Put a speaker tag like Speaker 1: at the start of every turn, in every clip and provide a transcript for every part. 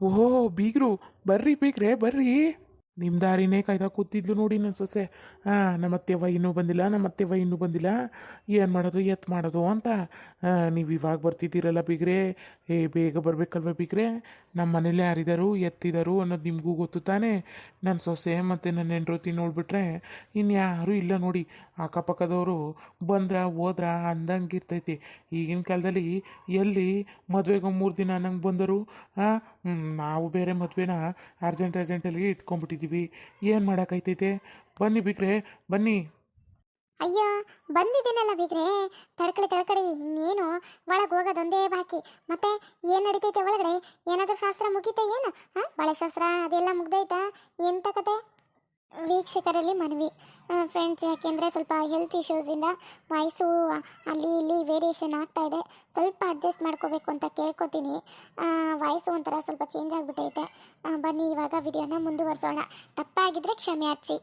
Speaker 1: ಓಹೋ, ಬೀಗರು, ಬರ್ರಿ ಬೀಗ್ರೆ, ಬರ್ರಿ. ನಿಮ್ಮ ದಾರಿನೇ ಕಾಯ್ತಾ ಕೂತಿದ್ಲು ನೋಡಿ ನನ್ನ ಸೊಸೆ. ಹಾಂ ನಮ್ಮ ಅತ್ತೆವ್ವ ಇನ್ನೂ ಬಂದಿಲ್ಲ, ನಮ್ಮ ಅತ್ತೆವ್ವ ಇನ್ನೂ ಬಂದಿಲ್ಲ. ಏನು ಮಾಡೋದು, ಎತ್ ಮಾಡೋದು ಅಂತ. ನೀವು ಇವಾಗ ಬರ್ತಿದ್ದೀರಲ್ಲ ಬಿಗ್ರೆ. ಏ, ಬೇಗ ಬರಬೇಕಲ್ವ ಬಿಗ್ರೆ? ನಮ್ಮ ಮನೇಲಿ ಯಾರಿದ್ದಾರು ಎತ್ತಿದರು ಅನ್ನೋದು ನಿಮಗೂ ಗೊತ್ತು ತಾನೇ. ನನ್ನ ಸೊಸೆ ಮತ್ತು ನನ್ನ ಹೆಂಡ್ರತಿ ನೋಡಿಬಿಟ್ರೆ ಇನ್ಯಾರೂ ಇಲ್ಲ ನೋಡಿ. ಅಕ್ಕಪಕ್ಕದವರು ಬಂದ್ರ, ಹೋದ್ರ ಅಂದಂಗೆ ಇರ್ತೈತಿ. ಈಗಿನ ಕಾಲದಲ್ಲಿ ಎಲ್ಲಿ ಮದುವೆಗೆ ಮೂರು ದಿನ ಅನ್ನಂಗೆ ಬಂದರು ನಾವು ಬೇರೆ ಮದುವೆನ ಅರ್ಜೆಂಟ್ ಅರ್ಜೆಂಟಲ್ಲಿ ಇಟ್ಕೊಂಡ್ಬಿಟ್ಟಿದ್ದೀವಿ ಏನು ಮಾಡೋಕ್ಕೈತೈತೆ ಬನ್ನಿ ಬಿಗ್ರೆ, ಬನ್ನಿ.
Speaker 2: ಅಯ್ಯೋ, ಬಂದಿದ್ದೀನಲ್ಲ ಬಿಗ್ರೆ. ತಡ್ಕಳಿ ತಡ್ಕಳಿ ಇನ್ನೇನು? ಒಳಗೆ ಹೋಗೋದೊಂದೇ ಬಾಕಿ. ಮತ್ತೆ ಏನು ನಡೀತೈತೆ ಒಳಗಡೆ? ಏನಾದರೂ ಶಾಸ್ತ್ರ ಮುಗೀತಾ ಏನು? ಹಾಂ? ಬಳೆ ಶಾಸ್ತ್ರ ಅದೆಲ್ಲ ಮುಗ್ದೈತಾ ಎಂತ ಕತೆ? ವೀಕ್ಷಕರಲ್ಲಿ ಮನವಿ. ಫ್ರೆಂಡ್ಸ್, ಯಾಕೆಂದರೆ ಸ್ವಲ್ಪ ಹೆಲ್ತ್ ಇಶ್ಯೂಸಿಂದ ವಾಯ್ಸು ಅಲ್ಲಿ ಇಲ್ಲಿ ವೇರಿಯೇಷನ್ ಆಗ್ತಾ ಇದೆ. ಸ್ವಲ್ಪ ಅಡ್ಜಸ್ಟ್ ಮಾಡ್ಕೋಬೇಕು ಅಂತ ಕೇಳ್ಕೊತೀನಿ. ವಾಯ್ಸು ಒಂಥರ ಸ್ವಲ್ಪ ಚೇಂಜ್ ಆಗಿಬಿಟ್ಟೈತೆ. ಬನ್ನಿ, ಇವಾಗ ವಿಡಿಯೋನ ಮುಂದುವರ್ಸೋಣ. ತಪ್ಪಾಗಿದ್ರೆ ಕ್ಷಮೆ ಯಾಚಿಸಿ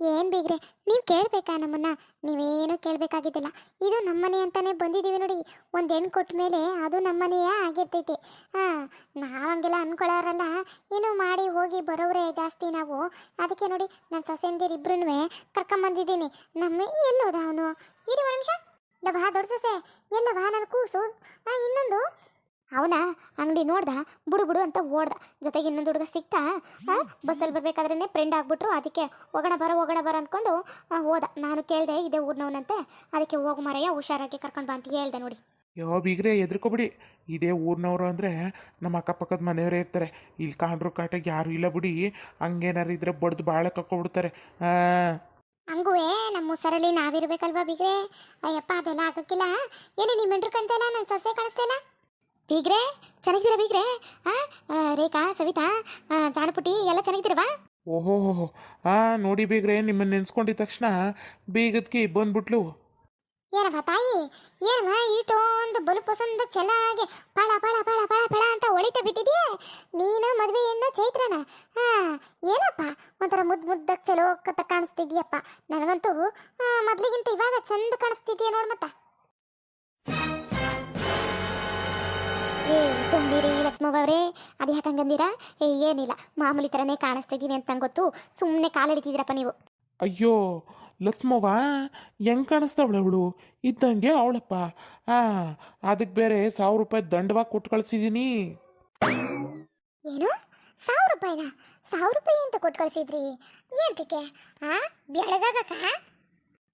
Speaker 2: ಏನು ಬೀಗ್ರೆ? ನೀವು ಕೇಳಬೇಕಾ ನಮ್ಮನ್ನ? ನೀವೇನು ಕೇಳಬೇಕಾಗಿದ್ದಿಲ್ಲ. ಇದು ನಮ್ಮನೆ ಅಂತಾನೆ ಬಂದಿದ್ದೀವಿ ನೋಡಿ. ಒಂದು ಹೆಣ್ಣು ಕೊಟ್ಟ ಮೇಲೆ ಅದು ನಮ್ಮನೆಯೇ ಆಗಿರ್ತೈತಿ. ಹಾಂ ನಾವು ಹಂಗೆಲ್ಲ ಏನು ಮಾಡಿ ಹೋಗಿ ಬರೋವ್ರೆ ಜಾಸ್ತಿ ನಾವು. ಅದಕ್ಕೆ ನೋಡಿ ನನ್ನ ಸೊಸೆಂದಿರು ಇಬ್ಬರೂ ಕರ್ಕೊಂಬಂದಿದ್ದೀನಿ. ನಮ್ಮ ಎಲ್ಲೋದ ಅವನು? ಇರಿ ಒಂದು ನಿಮಿಷ. ಬಾ ದೊಡ್ಡ ಸೊಸೆ. ಎಲ್ಲ ಬಾ ನನ್ನ ಕೂಸು ಇನ್ನೊಂದು? ಅವನ ಅಂಗಡಿ ನೋಡ್ದ ಬುಡು ಬುಡು ಅಂತ ಓಡ್ದ. ಜೊತೆಗೆ ಇನ್ನೊಂದು ಹುಡುಗ ಸಿಕ್ತಾ ಬಸ್ಸಲ್ಲಿ ಬರ್ಬೇಕಾದ್ರೇ ಫ್ರೆಂಡ್ ಆಗ್ಬಿಟ್ರು ಅದಕ್ಕೆ ಹೋಗೋಣ ಬರೋ ಹೋಗೋಣ ಬರೋ ಅಂದ್ಕೊಂಡು ಹೋದ. ನಾನು ಕೇಳಿದೆ ಇದೇ ಊರಿನವನಂತೆ ಅದಕ್ಕೆ ಹೋಗು ಮರೆಯ ಹುಷಾರಾಗಿ ಕರ್ಕೊಂಡು ಬಾ ಅಂತ ಹೇಳ್ದೆ ನೋಡಿ.
Speaker 1: ಯಾವ ಬೀಗ್ರೆ ಎದ್ರಕೋಬಿಡಿ ಇದೇ ಊರಿನವರು ಅಂದರೆ ನಮ್ಮ ಅಕ್ಕಪಕ್ಕದ ಮನೆಯವರೇ ಇರ್ತಾರೆ. ಇಲ್ಲಿ ಕಾಂಡ್ರು ಕಾಟಾಗಿ ಯಾರು ಇಲ್ಲ ಬಿಡಿ. ಹಂಗೇನಾರು ಇದ್ರೆ ಬಡ್ದು ಭಾಳ ಕಕ್ಕೊಬಿಡ್ತಾರೆ. ಹಾಂ
Speaker 2: ಹಂಗುವೆ ನಮ್ಮ ಸರಲ್ಲಿ ನಾವಿರ್ಬೇಕಲ್ವಾ ಬಿಗ್ರೆ? ಅಯ್ಯಪ್ಪ ಅದೆಲ್ಲ ಆಗಕ್ಕಿಲ್ಲ. ಏನೇ ನಿಮ್ಮ ಹೆಂಡ್ರು ಕಾಣ್ತಾ ಇಲ್ಲ ನನ್ನ ಸೊಸೆ ಕಾಣಿಸ್ತಾ ಇಲ್ಲ? ಬೀಗ್ರೆ? ಚೆನ್ನಾಗಿದ್ದೀರಾ ಬೀಗ್ರೆ? ಆ, ರೇಖಾ ಸವಿತಾ ಆ, ಜಾನಪುಟಿ ಎಲ್ಲ ಚೆನ್ನಾಗಿದ್ದೀರವಾ?
Speaker 1: ಓಹೋ ಆ ನೋಡಿ ಬೀಗ್ರೆ ನಿಮ್ಮನ್ನು ನೆನ್ಸ್ಕೊಂಡಿದ ತಕ್ಷಣ ಬೀಗದ್ಕಿ ಬಂದ್ಬಿಟ್ಲು.
Speaker 2: ಏನಪ್ಪ ತಾಯಿ? ಏನಮ್ಮ ಇಟೊಂದು ಬಲು ಪಸಂದ ಚೆನ್ನಾಗಿ ಪಳ ಪಳ ಪಳ ಪಳ ಪಳ ಅಂತ ಒಳಿತ ಬಿಟ್ಟಿದೀಯ ನೀನು ಮದುವೆ ಹೆಣ್ಣು ಚೈತ್ರನ? ಹಾ ಏನಪ್ಪ? ಒಂಥರ ಮುದ್ದು ಮುದ್ದಕ್ಕೆ ಚಲೋ ಕತ್ತ ಕಾಣಿಸ್ತಿದ್ಯಪ್ಪ. ನನಗಂತೂ ಆ, ಮೊದ್ಲಿಗಿಂತ ಇವಾಗ ಚಂದ ಕಾಣಿಸ್ತಿದ್ಯಾ ನೋಡ್ ಮತ್ತ. ಸುಮ್ನಿರಿ ಲಕ್ಷ್ಮವ್ವ ಅವರೇ ಅದು ಯಾಕೆ ಹಂಗಂದಿರ? ಏ ಏನಿಲ್ಲ ಮಾಮೂಲಿ ಥರನೇ ಕಾಣಿಸ್ತಿದ್ದೀನಿ ಅಂತ ನಂಗೆ ಗೊತ್ತು ಸುಮ್ಮನೆ ಕಾಲಿಡ್ತಿದ್ದೀರಪ್ಪ ನೀವು.
Speaker 1: ಅಯ್ಯೋ ಲಕ್ಷ್ಮವ್ವ ಹೆಂಗ್ ಕಾಣಿಸ್ತಾವಳೆ ಅವಳು? ಇದ್ದಂಗೆ ಅವಳಪ್ಪ. ಆ ಅದಕ್ಕೆ ಬೇರೆ ಸಾವಿರ ರೂಪಾಯಿ ದಂಡವಾಗಿ ಕೊಟ್ಟು ಕಳಿಸಿದ್ದೀನಿ
Speaker 2: ಏನು? ಸಾವಿರ ರೂಪಾಯಿನ? ಸಾವಿರ ರೂಪಾಯಿ ಅಂತ ಕೊಟ್ಟು ಕಳಿಸಿದ್ರಿ? ಏಂತಕ್ಕೆ ಆ ಬೆಳಗಾಗಕ್ಕ?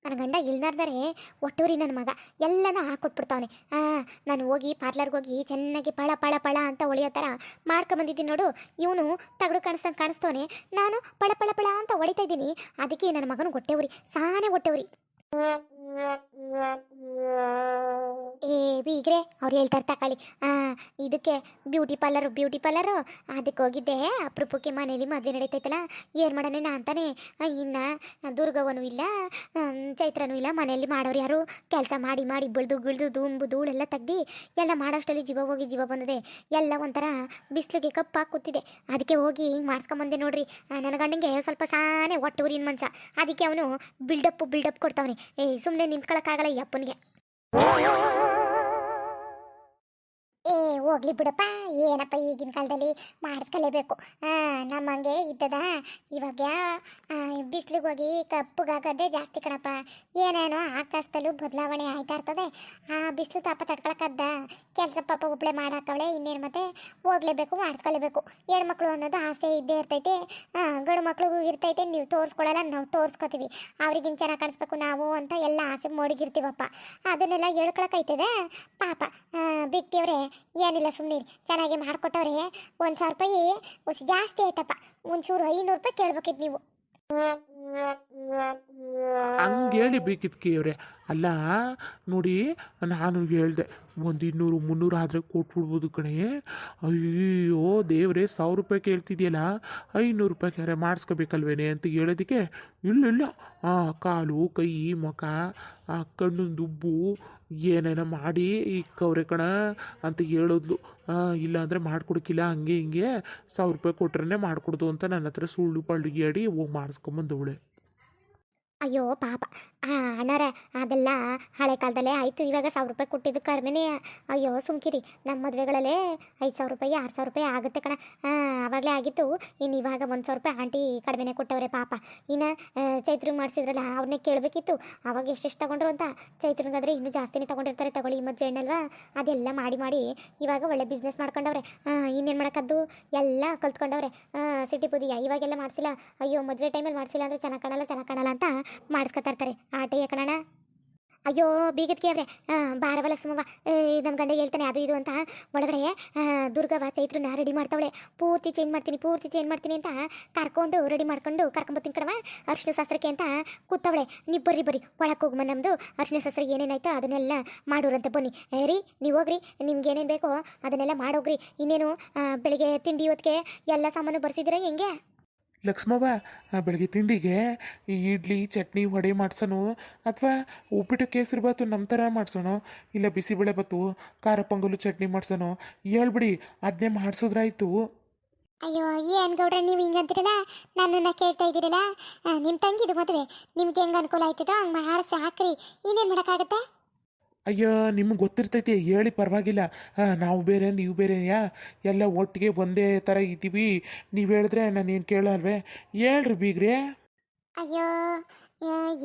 Speaker 2: ನನ್ನ ಗಂಡ ಇಳ್ದಾರ್ದರೆ ಒಟ್ಟೂರಿ ನನ್ನ ಮಗ. ಎಲ್ಲನೂ ಹಾಕೊಟ್ಬಿಡ್ತಾವನೆ. ಹಾಂ ನಾನು ಹೋಗಿ ಪಾರ್ಲರ್ಗೆ ಹೋಗಿ ಚೆನ್ನಾಗಿ ಪಳ ಪಳ ಪಳ ಅಂತ ಹೊಳೆಯೋ ಥರ ಮಾಡ್ಕೊಂಬಂದಿದ್ದೀನಿ ನೋಡು. ಇವನು ತಗಡು ಕಾಣಿಸ್ತಂಗೆ ಕಾಣಿಸ್ತವನೆ. ನಾನು ಪಳ ಪಳ ಪಳ ಅಂತ ಹೊಡಿತಾ ಇದ್ದೀನಿ. ಅದಕ್ಕೆ ನನ್ನ ಮಗನು ಹೊಟ್ಟೆ ಸಾನೇ ಸಾನೆ ಏ, ಬೀಗ್ರೆ, ಅವ್ರು ಹೇಳ್ತಾರೆ ತಕೊಳ್ಳಿ ಇದಕ್ಕೆ ಬ್ಯೂಟಿ ಪಾರ್ಲರು ಬ್ಯೂಟಿ ಪಾರ್ಲರು? ಅದಕ್ಕೆ ಹೋಗಿದ್ದೆ. ಅಪ್ರೂಪಕ್ಕೆ ಮನೇಲಿ ಮದುವೆ ನಡೀತೈತಲ್ಲ, ಏನು ಮಾಡೋಣ ಅಂತಾನೆ. ಇನ್ನು ದುರ್ಗವನು ಇಲ್ಲ ಚೈತ್ರನೂ ಇಲ್ಲ, ಮನೆಯಲ್ಲಿ ಮಾಡೋರು ಯಾರು? ಕೆಲಸ ಮಾಡಿ ಮಾಡಿ, ಬೆಳೆದು, ಗಿಳ್ದು, ದುಂಬು ಧೂಳೆಲ್ಲ ತೆಗ್ದು, ಎಲ್ಲ ಮಾಡೋಷ್ಟರಲ್ಲಿ ಜೀವ ಹೋಗಿ ಜೀವ ಬಂದಿದೆ. ಎಲ್ಲ ಒಂಥರ ಬಿಸಿಲಿಗೆ ಕಪ್ಪಾಗಿ ಕೂತಿದೆ. ಅದಕ್ಕೆ ಹೋಗಿ ಹಿಂಗೆ ಮಾಡಿಸ್ಕೊಂಬಂದೆ ನೋಡ್ರಿ. ನನ್ನ ಗಂಡಂಗೆ ಸ್ವಲ್ಪ ಸಾನೆ ಒಟ್ಟು ಊರಿನ ಮನ್ಸ. ಅದಕ್ಕೆ ಅವನು ಬಿಲ್ಡಪ್ಪು ಬಿಲ್ಡಪ್ ಕೊಡ್ತಾವನೆ. ಏಯ್ ಸುಮ್ಮನೆ ನಿಂತ್ಕೊಳಕ್ಕಾಗಲ್ಲ ಈ ಅಪ್ಪನಿಗೆ. ಏ, ಹೋಗ್ಲಿ ಬಿಡಪ್ಪ. ಏನಪ್ಪ ಈಗಿನ ಕಾಲದಲ್ಲಿ? ಮಾಡಿಸ್ಕೊಳ್ಳೇಬೇಕು ನಮ್ಮಂಗೆ ಇದ್ದದ. ಇವಾಗ ಬಿಸ್ಲಿಗೆ ಹೋಗಿ ಕಪ್ಪಗಾಗೋದೇ ಜಾಸ್ತಿ ಕಣಪ್ಪ. ಏನೇನೋ ಆಕಾಶದಲ್ಲೂ ಬದಲಾವಣೆ ಆಯ್ತಾ ಇರ್ತದೆ. ಆ ಬಿಸಿಲು ತಾಪ ತಡ್ಕೊಳಕ್ಕದ್ದ ಕೆಲಸ ಪಾಪ ಒಬ್ಳೆ ಮಾಡಾಕವಳೆ, ಇನ್ನೇನು ಮತ್ತೆ? ಹೋಗ್ಲೇಬೇಕು ಮಾಡಿಸ್ಕೊಳ್ಳೇಬೇಕು ಹೆಣ್ಮಕ್ಳು ಅನ್ನೋದು ಆಸೆ ಇದ್ದೇ ಇರ್ತೈತೆ. ಗಂಡು ಮಕ್ಳಿಗೂ ಇರ್ತೈತೆ. ನೀವು ತೋರಿಸ್ಕೊಳ್ಳಲ್ಲ ನಾವು ತೋರಿಸ್ಕೊತೀವಿ. ಅವ್ರಿಗಿನ್ ಚೆನ್ನಾಗಿ ಕಾಣಿಸ್ಬೇಕು ನಾವು ಅಂತ ಎಲ್ಲ ಆಸೆ ಮಡಗಿರ್ತೀವಪ್ಪ. ಅದನ್ನೆಲ್ಲ ಹೇಳ್ಕೊಳಕೈತದೆ? ಪಾಪ. ಬಿಕ್ತಿಯವ್ರೆ ಏನಿಲ್ಲ ಸುಮ್ಮನೆ ಚೆನ್ನಾಗಿ ಮಾಡಿಕೊಟ್ಟವ್ರೆ. ಒಂದು ಸಾವಿರ ರೂಪಾಯಿ ಹೊಸ ಜಾಸ್ತಿ ಆಯ್ತಪ್ಪ. ಒಂಚೂರು ಐನೂರು ರೂಪಾಯಿ ಕೇಳ್ಬೇಕಿತ್ತು ನೀವು.
Speaker 1: ಹಂಗೆ ಹೇಳಿ ಬೇಕಿತ್ತು ಕೇವ್ರೆ ಅಲ್ಲ, ನೋಡಿ, ನಾನು ಹೇಳ್ದೆ, ಒಂದು ಇನ್ನೂರು, ಮುನ್ನೂರು ಆದರೆ ಕೊಟ್ಬಿಡ್ಬೋದು ಕಣೆ. ಅಯ್ಯೋ, ದೇವ್ರೆ, ಸಾವಿರ ರೂಪಾಯಿ ಕೇಳ್ತಿದ್ಯಲ್ಲ, ಐನೂರು ರೂಪಾಯಿ ಕ್ಯಾರೆ ಮಾಡಿಸ್ಕೋಬೇಕಲ್ವೇನೆ ಅಂತ ಹೇಳೋದಕ್ಕೆ ಇಲ್ಲ ಇಲ್ಲ. ಆ ಕಾಲು, ಕೈ, ಮುಖ, ಆ ಕಣ್ಣು, ದುಬ್ಬು ಏನೇನೋ ಮಾಡಿ ಇಕ್ಕವ್ರೆ ಕಣ ಅಂತ ಹೇಳಿದ್ಲು. ಇಲ್ಲ ಅಂದರೆ ಮಾಡಿಕೊಡಕ್ಕಿಲ್ಲ ಹಂಗೆ ಹಿಂಗೆ. ಸಾವಿರ ರೂಪಾಯಿ ಕೊಟ್ರೇ ಮಾಡಿಕೊಡ್ದು ಅಂತ ನನ್ನ ಹತ್ರ ಸುಳ್ಳು ಪಳ್ಳು ಹೇಳಿ ಹೋಗಿ ಮಾಡಿಸ್ಕೊಂಬಂದವಳೆ.
Speaker 2: ಅಯ್ಯೋ ಪಾಪ. ಅಣ್ಣಾರ ಅದೆಲ್ಲ ಹಳೆ ಕಾಲದಲ್ಲೇ ಆಯಿತು. ಇವಾಗ ಸಾವಿರ ರೂಪಾಯಿ ಕೊಟ್ಟಿದ್ದು ಕಡಿಮೆನೇ. ಅಯ್ಯೋ ಸುಮ್ಕಿರಿ. ನಮ್ಮ ಮದುವೆಗಳಲ್ಲೇ ಐದು ಸಾವಿರ ರೂಪಾಯಿ, ಆರು ಸಾವಿರ ರೂಪಾಯಿ ಆಗುತ್ತೆ ಕಣ. ಆವಾಗಲೇ ಆಗಿತ್ತು. ಇನ್ನು ಇವಾಗ ಒಂದು ಸಾವಿರ ರೂಪಾಯಿ ಆಂಟಿ ಕಡಿಮೆನೇ ಕೊಟ್ಟವ್ರೆ ಪಾಪ. ಇನ್ನು ಚೈತ್ರಿಗೆ ಮಾಡಿಸಿದ್ರಲ್ಲ ಅವ್ರನ್ನೇ ಕೇಳಬೇಕಿತ್ತು. ಅವಾಗ ಎಷ್ಟೆಷ್ಟು ತಗೊಂಡ್ರು ಅಂತ? ಚೈತ್ರನಿಗಾದ್ರೆ ಇನ್ನೂ ಜಾಸ್ತಿನೇ ತೊಗೊಂಡಿರ್ತಾರೆ ತಗೊಳ್ಳಿ ಮದುವೆ ಅದೆಲ್ಲ ಮಾಡಿ ಮಾಡಿ ಇವಾಗ ಒಳ್ಳೆ ಬಿಸ್ನೆಸ್ ಮಾಡ್ಕೊಂಡವ್ರೆ. ಇನ್ನೇನು ಮಾಡೋಕ್ಕದ್ದು? ಎಲ್ಲ ಕಲ್ತ್ಕೊಂಡವ್ರೆ. ಸಿಟಿ ಪುದಿಯಾ. ಇವಾಗೆಲ್ಲ ಮಾಡಿಸಿಲ್ಲ. ಅಯ್ಯೋ ಮದುವೆ ಟೈಮಲ್ಲಿ ಮಾಡಿಸಿಲ್ಲ ಅಂದರೆ ಚೆನ್ನಾಗಿ ಕಾಣಲ್ಲ ಚೆನ್ನಾಗಿ ಕಾಣಲ್ಲ ಅಂತ ಮಾಡಿಸ್ಕೊತಾ ಇರ್ತಾರೆ. ಆಟ ಕಣಣ ಅಯ್ಯೋ ಬೀಗದ್ಕೆ ಅವ್ರೆ ಬಾರವ ಲಕ್ಷ್ಮವ್ವ ನಮ್ಮ ಗಂಡ ಹೇಳ್ತಾನೆ, ಅದು ಇದು ಅಂತ. ಒಳಗಡೆ ದುರ್ಗವ ದುರ್ಗವ್ವ ಚೈತ್ರನ ರೆಡಿ ಮಾಡ್ತಾವಳೆ. ಪೂರ್ತಿ ಚೇಂಜ್ ಮಾಡ್ತೀನಿ, ಪೂರ್ತಿ ಚೇಂಜ್ ಮಾಡ್ತೀನಿ ಅಂತ ಕರ್ಕೊಂಡು ರೆಡಿ ಮಾಡ್ಕೊಂಡು ಕರ್ಕೊಂಬತ್ತೀನಿ ಕಣವ ಅರ್ಶಿನ ಶಾಸ್ತ್ರಕ್ಕೆ ಅಂತ ಕೂತವಳೆ. ನೀವು ಬರ್ರಿ ಬರ್ರಿ. ಒಳಕ್ಕೆ ಹೋಗಮ್ಮ ನಮ್ಮದು ಅರ್ಶಿನ ಶಾಸ್ತ್ರ ಏನೇನಾಯ್ತು ಅದನ್ನೆಲ್ಲ ಮಾಡೋರಂತೆ ಬನ್ನಿ. ರೀ, ನೀವು ಹೋಗ್ರಿ. ನಿಮ್ಗೆ ಏನೇನು ಬೇಕೋ ಅದನ್ನೆಲ್ಲ ಮಾಡೋಗ್ರಿ. ಇನ್ನೇನು ಬೆಳಿಗ್ಗೆ ತಿಂಡಿ, ಹೊತ್ತಿಗೆ ಎಲ್ಲ ಸಾಮಾನು ಬರ್ಸಿದ್ರೆ ಹೆಂಗೆ?
Speaker 1: ಲಕ್ಷ್ಮವ್ವ ಬೆಳಗ್ಗೆ ತಿಂಡಿಗೆ ಈ ಇಡ್ಲಿ, ಚಟ್ನಿ, ವಡೆ ಮಾಡ್ಸೋಣ ಅಥವಾ ಉಪ್ಪಿಟ್ಟು ಕೇಸರಿ ಬಾತು ನಮ್ಮ ಥರ ಮಾಡ್ಸೋಣ ಇಲ್ಲ ಬಿಸಿಬೇಳೆ ಬಾತು, ಖಾರ ಪೊಂಗಲು ಚಟ್ನಿ ಮಾಡ್ಸೋಣ ಹೇಳ್ಬಿಡಿ ಅದನ್ನೇ ಮಾಡಿಸಿದ್ರಾಯ್ತು.
Speaker 2: ಅಯ್ಯೋ ಏನ್ ಗೌಡ್ರೆ ನೀವು ಹಿಂಗಂತೀರಲ್ಲ ನನ್ನನ್ನ ಕೇಳ್ತಾ ಇದ್ದೀರಲ್ಲ? ನಿಮ್ಮ ತಂಗಿದು ಮದುವೆ, ನಿಮ್ಗೆ ಹೆಂಗೆ ಅನುಕೂಲ ಆಯ್ತದೋ ಹಂಗೆ ಮಾಡಿಸಿ ಹಾಕ್ರಿ ಇನ್ನೇನು ಮಾಡೋಕ್ಕಾಗತ್ತೆ?
Speaker 1: ಅಯ್ಯೋ, ನಿಮ್ಗೆ ಗೊತ್ತಿರ್ತೈತಿ, ಹೇಳಿ ಪರವಾಗಿಲ್ಲ. ನಾವು ಬೇರೆ, ನೀವು ಬೇರೆಯಾ ಎಲ್ಲ ಒಟ್ಟಿಗೆ ಒಂದೇ ಥರ ಇದ್ದೀವಿ. ನೀವು ಹೇಳಿದ್ರೆ ನಾನು ಏನು ಕೇಳಲ್ವೇ? ಹೇಳ್ರಿ ಬೀಗ್ರೆ.
Speaker 2: ಅಯ್ಯೋ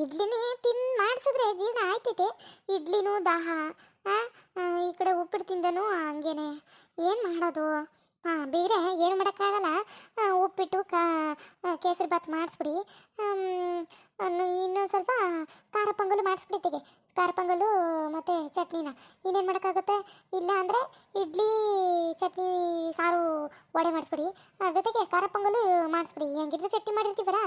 Speaker 2: ಇಡ್ಲಿನೇ ತಿನ್ ಮಾಡಿಸಿದ್ರೆ ಜೀವನ ಆಯ್ತೈತೆ. ಇಡ್ಲಿನೂ, ದಾಹ ಈ ಕಡೆ ಉಪ್ಪಿಟ್ಟು ತಿಂದನು ಹಂಗೇನೆ. ಏನು ಮಾಡೋದು? ಹಾಂ ಬೇರೆ ಏನು ಮಾಡೋಕ್ಕಾಗಲ್ಲ. ಉಪ್ಪಿಟ್ಟು, ಕಾ ಕೇಸರಿ ಬಾತ್ ಮಾಡಿಸ್ಬಿಡಿ. ಇನ್ನೊಂದು ಸ್ವಲ್ಪ ಖಾರ ಪೊಂಗಲು ಮಾಡಿಸ್ಬಿಟ್ಟಿಗೆ ಖಾರ ಪೊಂಗಲು ಮತ್ತು ಚಟ್ನಿನ. ಇನ್ನೇನು ಮಾಡೋಕ್ಕಾಗುತ್ತೆ? ಇಲ್ಲ ಅಂದರೆ ಇಡ್ಲಿ, ಚಟ್ನಿ, ಸಾರು ವಡೆ ಮಾಡಿಸ್ಬಿಡಿ. ಜೊತೆಗೆ ಖಾರ ಪೊಂಗಲು ಮಾಡಿಸ್ಬಿಡಿ. ಹೆಂಗಿದ್ರು ಚಟ್ನಿ ಮಾಡಿರ್ತೀವಲ್ಲ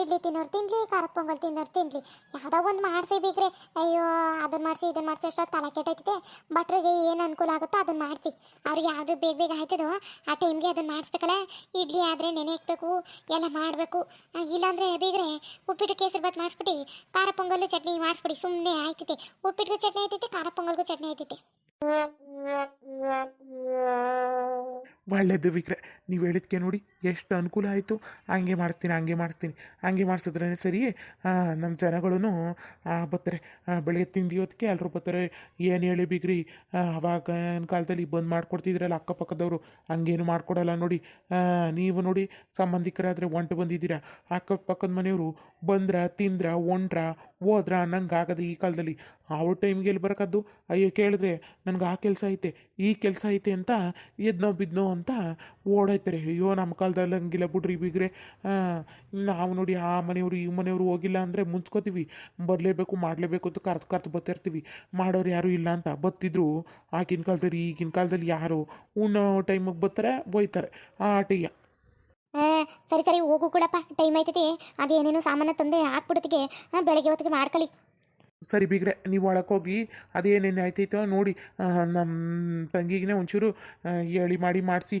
Speaker 2: ಇಡ್ಲಿ ತಿನ್ನೋರು ತಿನ್ಲಿ, ಖಾರ ಪೊಂಗಲ್ ತಿನ್ನೋರು ತಿನ್ಲಿ. ಯಾವುದೋ ಒಂದು ಮಾಡಿಸಿ ಬೇಕ್ರೆ. ಅಯ್ಯೋ ಅದನ್ನ ಮಾಡಿಸಿ ಇದನ್ನ ಮಾಡಿಸಿ, ಅಷ್ಟೊತ್ತು ತಲೆ ಕೆಟ್ಟೈತಿದೆ ಭಟ್ರಿಗೆ ಏನು ಅನುಕೂಲ ಆಗುತ್ತೋ ಅದನ್ನ ಮಾಡಿಸಿ. ಅವ್ರಿಗೆ ಯಾವುದು ಬೇಗ ಬೇಗ ಆಯ್ತದೋ, ಆ ಟೈಮ್ಗೆ ಅದನ್ನ ಮಾಡಿಸ್ಬೇಕಲ್ಲ. ಇಡ್ಲಿ ಆದರೆ ನೆನೆ ಹಾಕ್ಬೇಕು, ಎಲ್ಲ ಮಾಡಬೇಕು. ಇಲ್ಲಾಂದರೆ ಬೇಗ್ರೆ ಉಪ್ಪಿಟ್ಟು, ಕೇಸರಿ ಬಾತ್ ಮಾಡಿಸ್ಬಿಟ್ಟು, ಖಾರ ಪೊಂಗಲ್ಲು ಚಟ್ನಿ ಮಾಡಿಸ್ಬಿಡಿ. ಸುಮ್ಮನೆ ಆಯ್ತೈತೆ. ಉಪ್ಪಿಟ್ಟಿಗೂ ಚಟ್ನಿ ಆಯ್ತೈತೆ ಖಾರ ಪೊಂಗಲ್ಗೂ ಚಟ್ನಿ ಆಯ್ತೈತೆ.
Speaker 1: ಒಳ್ಳೇದು ವಿಕ್ರೆ ನೀವು ಹೇಳಿದ್ಕೆ ನೋಡಿ, ಎಷ್ಟು ಅನುಕೂಲ ಆಯಿತು. ಹಂಗೆ ಮಾಡಿಸ್ತೀನಿ ಹಂಗೆ ಮಾಡಿಸ್ತೀನಿ ಹಂಗೆ ಮಾಡಿಸಿದ್ರೇ ಸರಿ ನಮ್ಮ ಜನಗಳೂ ಬರ್ತಾರೆ. ಬೆಳಗ್ಗೆ ತಿಂಡಿ ಹೊತ್ತಿಗೆ ಎಲ್ಲರೂ ಬರ್ತಾರೆ. ಏನು ಹೇಳಿ ಬಿಗ್ರಿ? ಅವಾಗ ಕಾಲದಲ್ಲಿ ಬಂದು ಮಾಡ್ಕೊಡ್ತಿದ್ರಲ್ಲ ಅಕ್ಕಪಕ್ಕದವರು. ಹಂಗೇನು ಮಾಡ್ಕೊಡಲ್ಲ ನೋಡಿ. ನೀವು ನೋಡಿ, ಸಂಬಂಧಿಕರಾದರೆ ಒಂಟು ಬಂದಿದ್ದೀರಾ? ಅಕ್ಕಪಕ್ಕದ ಮನೆಯವರು ಬಂದ್ರ, ತಿಂದ್ರ, ಒಂಟ್ರ, ಹೋದ್ರ ನಂಗೆ ಆಗದ ಈ ಕಾಲದಲ್ಲಿ. ಅವ್ರ ಟೈಮ್ಗೆ ಎಲ್ಲಿ ಬರೋಕ್ಕದ್ದು ಅಯ್ಯೋ, ಕೇಳಿದ್ರೆ ನನಗೆ ಆ ಕೆಲಸ ಐತೆ, ಈ ಕೆಲಸ ಐತೆ ಅಂತ ಎದ್ನೋ ಬಿದ್ನೋ ಅಂತ ಓಡೈತಾರೆ ಅಯ್ಯೋ ನಮ್ಮ ಕಾಲದಲ್ಲಿ ಹಂಗಿಲ್ಲ ಬಿಡ್ರಿ ಬಿಗ್ರೆ. ನಾವು ನೋಡಿ ಆ ಮನೆಯವರು, ಈ ಮನೆಯವರು ಹೋಗಿಲ್ಲ ಅಂದರೆ ಮುಂಚ್ಕೋತೀವಿ. ಬರಲೇಬೇಕು, ಮಾಡಲೇಬೇಕು ಅಂತ ಕರ್ತು ಕರ್ತು ಬರ್ತಿರ್ತೀವಿ. ಮಾಡೋರು ಯಾರೂ ಇಲ್ಲ ಅಂತ ಬತ್ತಿದ್ರು ಆಗಿನ ಕಾಲದಲ್ಲಿ, ಈಗಿನ ಕಾಲದಲ್ಲಿ ಯಾರು ಉಣ್ಣೋ ಟೈಮಿಗೆ ಬರ್ತಾರೆ ಹೋಯ್ತಾರೆ ಆ
Speaker 2: ಆಟಯ್ಯ ಸರಿ ಸರಿ, ಹೋಗು ಕೂಡಪ್ಪ. ಟೈಮ್ ಆಯ್ತೈತಿ ಅದೇನೇನು ಸಾಮಾನು ತಂದೆ ಹಾಕ್ಬಿಡ್ತಿಗೆ ಬೆಳಗ್ಗೆ ಹೊತ್ತಿಗೆ ಮಾಡ್ಕೊಳ್ಳಿ
Speaker 1: ಸರಿ ಬಿಗ್ರೆ, ನೀವು ಒಳಗೆ ಹೋಗಿ ಅದೇನೇನು ಆಯ್ತೈತೋ ನೋಡಿ ನಮ್ಮ ತಂಗಿಗೆ ಒಂಚೂರು ಹೇಳಿ ಮಾಡಿ ಮಾಡಿಸಿ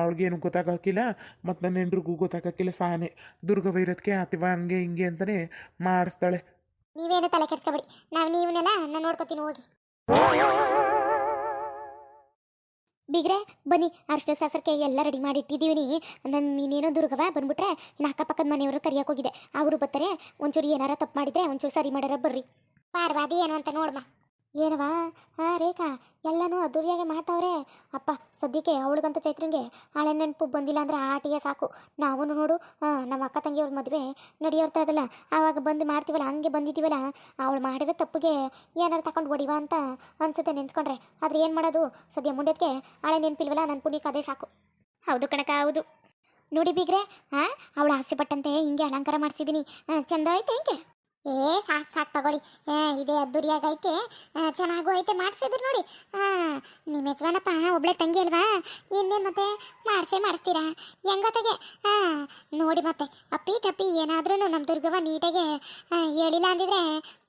Speaker 1: ಅವಳಿಗೇನು ಗೊತ್ತಾಗಕ್ಕಿಲ್ಲ, ಮತ್ತು ನನ್ನ ಹೆಂಡ್ರಿಗೂ ಗೊತ್ತಾಗಕ್ಕಿಲ್ಲ, ಸಾನೆ. ದುರ್ಗ ಇರೋದಕ್ಕೆ ಅಥವಾ ಹಂಗೆ ಹಿಂಗೆ ಅಂತಲೇ ಮಾಡಿಸ್ತಾಳೆ.
Speaker 2: ನೀವೇನು ತಲೆ ಕೆಡ್ಸ್ಕೊಬೇಡಿ. ನಾವು ನೀವನ್ನೆಲ್ಲ ನಾನು ನೋಡ್ಕೊತೀನಿ, ಹೋಗಿ. ಬಿಗ್ರೆ, ಬನ್ನಿ ಅರ್ಶಿನ ಸಾಸರ್ಕೆ ಎಲ್ಲ ರೆಡಿ ಮಾಡಿ ಇಟ್ಟಿದ್ದೀವಿ ನನ್ನ ನೀನೇನೋ ದುರ್ಗವ, ಬಂದ್ಬಿಟ್ರೆ ಇನ್ನು ಅಕ್ಕಪಕ್ಕದ ಮನೆಯವರು ಕರಿಯಕ್ಕೆ ಹೋಗಿದೆ. ಅವರು ಬರ್ತಾರೆ, ಒಂಚೂರು ಏನಾರ ತಪ್ಪು ಮಾಡಿದ್ರೆ ಒಂಚೂರು ಸರಿ ಮಾಡ್ಯಾರ ಬರ್ರಿ. ಪಾರ್ವಾದಿ ಏನು ಅಂತ ನೋಡ್ಮ. ಏನವಾ ಹಾಂ ರೇಖಾ, ಎಲ್ಲನೂ ಅದ್ದೂರಿಯಾಗೆ ಮಾಡ್ತಾವ್ರೆ. ಅಪ್ಪ, ಸದ್ಯಕ್ಕೆ ಅವಳಿಗಂತ ಚೈತ್ರಂಗೆ ಹಳೆ ನೆನಪು ಬಂದಿಲ್ಲ ಅಂದ್ರೆ ಆಟಿಗೆ ಸಾಕು. ನಾವು ನೋಡು ನಮ್ಮ ಅಕ್ಕ ತಂಗಿಯವ್ರ ಮದುವೆ ನಡೆಯೋರ್ತಾ ಇದಲ್ಲ ಆವಾಗ ಬಂದು ಮಾಡ್ತೀವಲ್ಲ, ಹಂಗೆ ಬಂದಿದ್ದೀವಲ್ಲ, ಅವಳು ಮಾಡಿರೋ ತಪ್ಪಿಗೆ ಏನಾರು ತಕೊಂಡು ಹೊಡಿವ ಅಂತ ಅನ್ಸುತ್ತೆ ನೆನ್ಸ್ಕೊಂಡ್ರೆ. ಆದ್ರೆ ಏನು ಮಾಡೋದು? ಸದ್ಯ ಮುಂಡಕ್ಕೆ ಹಳೆ ನೆನಪಿಲ್ವಲ್ಲ ನನ್ನ ಪುಣ್ಯಕ್ಕೆ ಅದೇ ಸಾಕು. ಹೌದು ಕಣಕ ಹೌದು. ನೋಡಿ ಬೀಗ್ರೆ ಹಾಂ ಅವಳು ಆಸೆ ಪಟ್ಟಂತೆ ಹಿಂಗೆ ಅಲಂಕಾರ ಮಾಡಿಸಿದ್ದೀನಿ ಚಂದ ಐತೆ ಹಿಂಗೆ? ಏ, ಸಾಕು ಸಾಕು ತಗೊಳ್ಳಿ. ಇದೆ ಅದ್ದೂರಿಯಾಗೈತೆ. ಚೆನ್ನಾಗೂ ಐತೆ, ಮಾಡಿಸಿದ್ರು ನೋಡಿ. ಹಾಂ ನಿಮ್ಮ ಯಜಮಾನಪ್ಪ ಒಬ್ಳೆ ತಂಗಿ ಅಲ್ವಾ? ಇನ್ನೇನು ಮತ್ತೆ? ಮಾಡಿಸೇ ಮಾಡಿಸ್ತೀರಾ? ಹೆಂಗೊತ್ತಗೆ ಹಾಂ ನೋಡಿ ಮತ್ತೆ. ಅಪ್ಪಿ ತಪ್ಪಿ ಏನಾದ್ರೂ ನಮ್ಮ ದುರ್ಗವ್ವ ನೀಟಾಗೆ ಹೇಳಿಲ್ಲ ಅಂದಿದ್ರೆ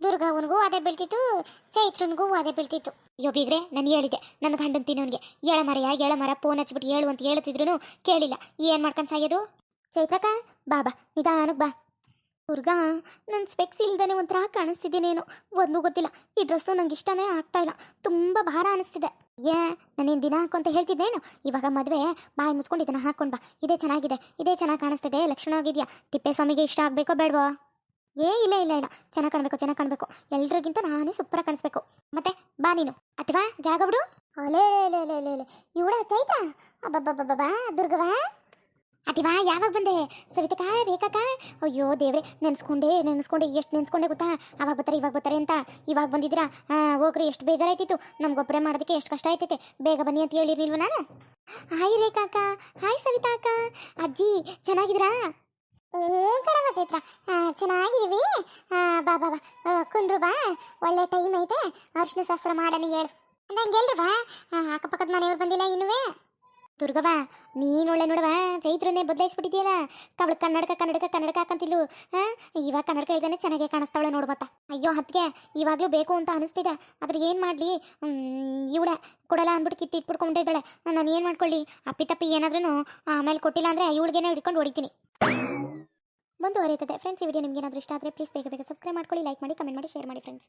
Speaker 2: ದುರ್ಗವ್ವನಿಗೂ ಅದೇ ಬೀಳ್ತಿತ್ತು, ಚೈತ್ರನಿಗೂ ಅದೇ ಬೀಳ್ತಿತ್ತು. ಅಯ್ಯೋ ಬೀಗ್ರೆ, ನಾನು ಹೇಳಿದೆ ನನ್ನ ಗಂಡನ ತಿನ್ನೋನಿಗೆ. ಏಳ ಮರಯ ಏಳ ಮರ ಫೋನ್ ಹಚ್ಬಿಟ್ಟು ಹೇಳು ಅಂತ ಹೇಳ್ತಿದ್ರು ಕೇಳಿಲ್ಲ. ಏನು ಮಾಡ್ಕೊಂಡು ಸಾಯೋದು? ಚೈತ್ರಕ್ಕ, ಬಾ ಬಾ. ನಿಧಾನಕ್ಕೆ ಬಾ. ದುರ್ಗಾ ನನ್ನ ಸ್ಪೆಕ್ಸ್ ಇಲ್ದೇ ಒಂಥರ ಕಾಣಿಸ್ತಿದ್ದೀನೇನು ಒಂದು ಗೊತ್ತಿಲ್ಲ. ಈ ಡ್ರೆಸ್ಸು ನಂಗೆ ಇಷ್ಟನೇ ಆಗ್ತಾ ಇಲ್ಲ. ತುಂಬ ಭಾರ ಅನಿಸ್ತಿದೆ. ಏ ನಾನೇನು ದಿನ ಹಾಕೊಂತ ಹೇಳ್ತಿದ್ದೇನು ಇವಾಗ ಮದುವೆ, ಬಾಯಿ ಮುಚ್ಕೊಂಡು ಇದನ್ನ ಹಾಕೊಂಡು ಬಾ. ಇದೇ ಚೆನ್ನಾಗಿದೆ. ಇದೇ ಚೆನ್ನಾಗಿ ಕಾಣಿಸ್ತಿದೆ. ಲಕ್ಷಣವಾಗಿದೆಯಾ ತಿಪ್ಪೇಸ್ವಾಮಿಗೆ ಇಷ್ಟ ಆಗಬೇಕೋ ಬೇಡವೋ? ಏ, ಇಲ್ಲ ಇಲ್ಲ ಇಲ್ಲ. ಚೆನ್ನಾಗಿ ಕಾಣಬೇಕು ಚೆನ್ನಾಗಿ ಕಾಣಬೇಕು. ಎಲ್ರಿಗಿಂತ ನಾನೇ ಸೂಪರಾಗಿ ಕಾಣಿಸ್ಬೇಕು. ಮತ್ತೆ, ಬಾ ನೀನು. ಅಥವಾ ಜಾಗ ಬಿಡು. ಅಲೇ, ಲೇ ಇವಳ ಚೈತ್ರ? ಅಬ್ಬಬ್ಬಬ್ಬಬ್ಬಾ ದುರ್ಗವಾ ಅತಿವಾ ಯಾವಾಗ ಬಂದೆ? ಸವಿತಕ ರೇಖಕ ಅಯ್ಯೋ ದೇವ್ರೆ, ನೆನ್ಸ್ಕೊಂಡೆ ನೆನ್ಸ್ಕೊಂಡೆ, ಎಷ್ಟು ನೆನ್ಸ್ಕೊಂಡೆ ಗೊತ್ತಾ? ಅವಾಗ ಬರ್ತಾರೆ, ಇವಾಗ ಬರ್ತಾರೆ ಅಂತ. ಇವಾಗ ಬಂದಿದ್ದೀರಾ? ಹೋಗ್ರಿ, ಎಷ್ಟು ಬೇಜಾರಾಯ್ತಿತ್ತು. ನಮ್ಗೊಬ್ಬರೇ ಮಾಡೋದಕ್ಕೆ ಎಷ್ಟು ಕಷ್ಟ ಆಯ್ತೈತೆ. ಬೇಗ ಬನ್ನಿ ಅಂತ ಹೇಳಿರ್ಲಿಲ್ವ ನಾನು ಹಾಯ್ ರೇಖಾಕ ಹಾಯ್ ಸವಿತಾ ಅಕ್ಕ ಅಜ್ಜಿ, ಚೆನ್ನಾಗಿದ್ದೀರಾ? ಓ ಕಣವ ಚೈತ್ರ. ಚೆನ್ನಾಗಿದ್ದೀವಿ. ಬಾ ಬಾ ಬಾ. ಕುಂದ್ರು ಬಾ. ಒಳ್ಳೆ ಟೈಮ್ ಐತೆ. ಅರ್ಶಿನ ಶಾಸ್ತ್ರ ಮಾಡಣ ಹೇಳು. ಬಾ ಅಕ್ಕಪಕ್ಕದ ಮನೆಯವ್ರು ಬಂದಿಲ್ಲ ಇನ್ನುವೇ. ದುರ್ಗವ್ವ, ನೀನು ಒಳ್ಳೆ ನೋಡವ ಚೈತ್ರನೇ ಬದಲಾಯಿಸ್ಬಿಟ್ಟಿದ್ಯಲ್ಲ. ಕವಳ ಕನ್ನಡಕ ಕನ್ನಡಕ ಕನ್ನಡಕ ಹಾಕಂತಿಲ್ಲು ಹಾ, ಇವಾಗ ಕನ್ನಡಕ ಇದ್ದಾನೆ ಚೆನ್ನಾಗೇ ಕಾಣಿಸ್ತಾವಳೆ ನೋಡ್ಬತ್ತ ಅಯ್ಯೋ ಹತ್ಗೆ ಇವಾಗಲೂ ಬೇಕು ಅಂತ ಅನಿಸ್ತಿದೆ. ಆದ್ರೆ ಏನು ಮಾಡಲಿ? ಇವಳೆ ಕೊಡಲ್ಲ ಅಂದ್ಬಿಟ್ಟು ಕಿತ್ತು ಇಟ್ಬಿಟ್ಕೊಂಡಿದ್ದಾಳೆ ನಾನು ಏನು ಮಾಡ್ಕೊಳ್ಳಿ? ಅಪ್ಪಿ ತಪ್ಪಿ ಏನಾದ್ರೂ ಆಮೇಲೆ ಕೊಟ್ಟಿಲ್ಲ ಅಂದರೆ ಇವಳಿಗೇನೋ ಹಿಡ್ಕೊಂಡು ಹೊಡಿತೀನಿ ಮುಂದುವರಿಯುತ್ತದೆ ಫ್ರೆಂಡ್ಸ್ ಈ ವಿಡಿಯೋ ನಿಮ್ಗೆ ಏನಾದರೂ ಇಷ್ಟ ಆದರೆ ಪ್ಲೀಸ್ ಬೇಗ ಬೇಗ ಸಬ್ಸ್ಕ್ರೈಬ್ ಮಾಡ್ಕೊಳ್ಳಿ ಲೈಕ್ ಮಾಡಿ ಕಮೆಂಟ್ ಮಾಡಿ ಶೇರ್ ಮಾಡಿ ಫ್ರೆಂಡ್ಸ್